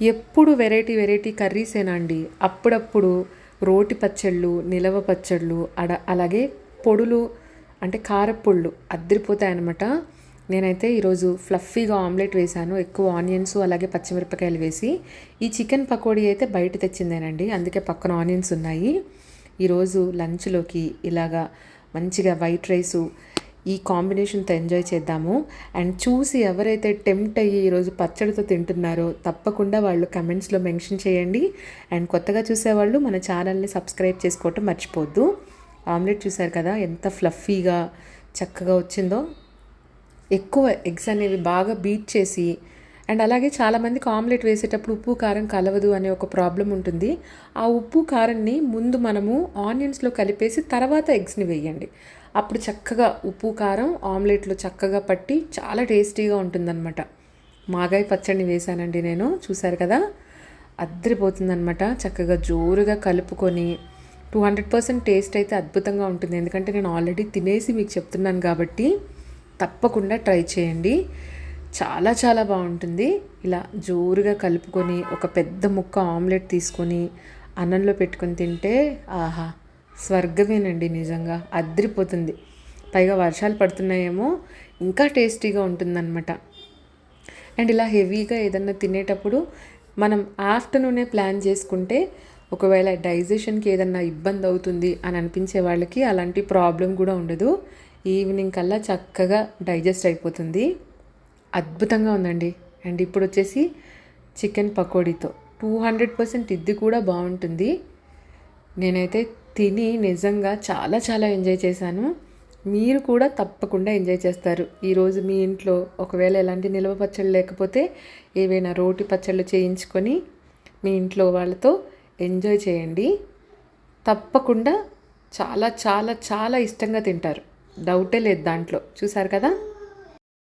ఎప్పుడు variety variety కర్రీసేనా అండి అప్పుడప్పుడు రోటి పచ్చళ్ళు నిలవ పచ్చళ్ళు అడ అలాగే పొడులు అంటే కారపొళ్ళు అద్దరిపోతాయన్నమాట. నేనైతే ఈరోజు ఫ్లఫీగా ఆమ్లెట్ వేశాను ఎక్కువ ఆనియన్స్ అలాగే పచ్చిమిరపకాయలు వేసి. ఈ చికెన్ పకోడీ అయితే బయట తెచ్చిందేనండి అందుకే పక్కన ఆనియన్స్ ఉన్నాయి. ఈరోజు లంచ్లోకి ఇలాగా మంచిగా వైట్ రైసు ఈ కాంబినేషన్తో ఎంజాయ్ చేద్దాము. అండ్ చూసి ఎవరైతే టెంప్ట్ అయ్యి ఈరోజు పచ్చడితో తింటున్నారో తప్పకుండా వాళ్ళు కమెంట్స్లో మెన్షన్ చేయండి. అండ్ కొత్తగా చూసేవాళ్ళు మన ఛానల్ని సబ్స్క్రైబ్ చేసుకోవటం మర్చిపోవద్దు. ఆమ్లెట్ చూసారు కదా ఎంత ఫ్లఫీగా చక్కగా వచ్చిందో. ఎక్కువ ఎగ్స్ అనేవి బాగా బీట్ చేసి అండ్ అలాగే చాలామందికి ఆమ్లెట్ వేసేటప్పుడు ఉప్పు కారం కలవదు అనే ఒక ప్రాబ్లం ఉంటుంది. ఆ ఉప్పు కారాన్ని ముందు మనము ఆనియన్స్లో కలిపేసి తర్వాత ఎగ్స్ని వేయండి. అప్పుడు చక్కగా ఉప్పు కారం ఆమ్లెట్లో చక్కగా పట్టి చాలా టేస్టీగా ఉంటుందన్నమాట. మాగాయ పచ్చడిని వేశానండి నేను చూశారు కదా? అద్దరిపోతుందన్నమాట. చక్కగా జోరుగా కలుపుకొని టూ హండ్రెడ్ పర్సెంట్ టేస్ట్ అయితే అద్భుతంగా ఉంటుంది. ఎందుకంటే నేను ఆల్రెడీ తినేసి మీకు చెప్తున్నాను కాబట్టి తప్పకుండా ట్రై చేయండి. చాలా చాలా బాగుంటుంది. ఇలా జోరుగా కలుపుకొని ఒక పెద్ద ముక్క ఆమ్లెట్ తీసుకొని అన్నంలో పెట్టుకొని తింటే ఆహా! స్వర్గమేనండి నిజంగా. అద్రిపోతుంది. పైగా వర్షాలు పడుతున్నాయేమో ఇంకా టేస్టీగా ఉంటుందన్నమాట. అండ్ ఇలా హెవీగా ఏదన్నా తినేటప్పుడు మనం ఆఫ్టర్నూనే ప్లాన్ చేసుకుంటే ఒకవేళ డైజెషన్కి ఏదన్నా ఇబ్బంది అవుతుంది అని అనిపించే వాళ్ళకి అలాంటి ప్రాబ్లం కూడా ఉండదు. ఈవినింగ్ కల్లా చక్కగా డైజెస్ట్ అయిపోతుంది. అద్భుతంగా ఉందండి. అండ్ ఇప్పుడు వచ్చేసి చికెన్ పకోడీతో. టూ హండ్రెడ్ పర్సెంట్ ఇది కూడా బాగుంటుంది. నేనైతే తిని నిజంగా చాలా చాలా ఎంజాయ్ చేశాను. మీరు కూడా తప్పకుండా ఎంజాయ్ చేస్తారు. ఈరోజు మీ ఇంట్లో ఒకవేళ ఎలాంటి నిల్వ పచ్చళ్ళు లేకపోతే ఏవైనా రోటి పచ్చళ్ళు చేయించుకొని మీ ఇంట్లో వాళ్ళతో ఎంజాయ్ చేయండి. తప్పకుండా చాలా చాలా చాలా ఇష్టంగా తింటారు. డౌటే లేదు దాంట్లో. చూసారు కదా?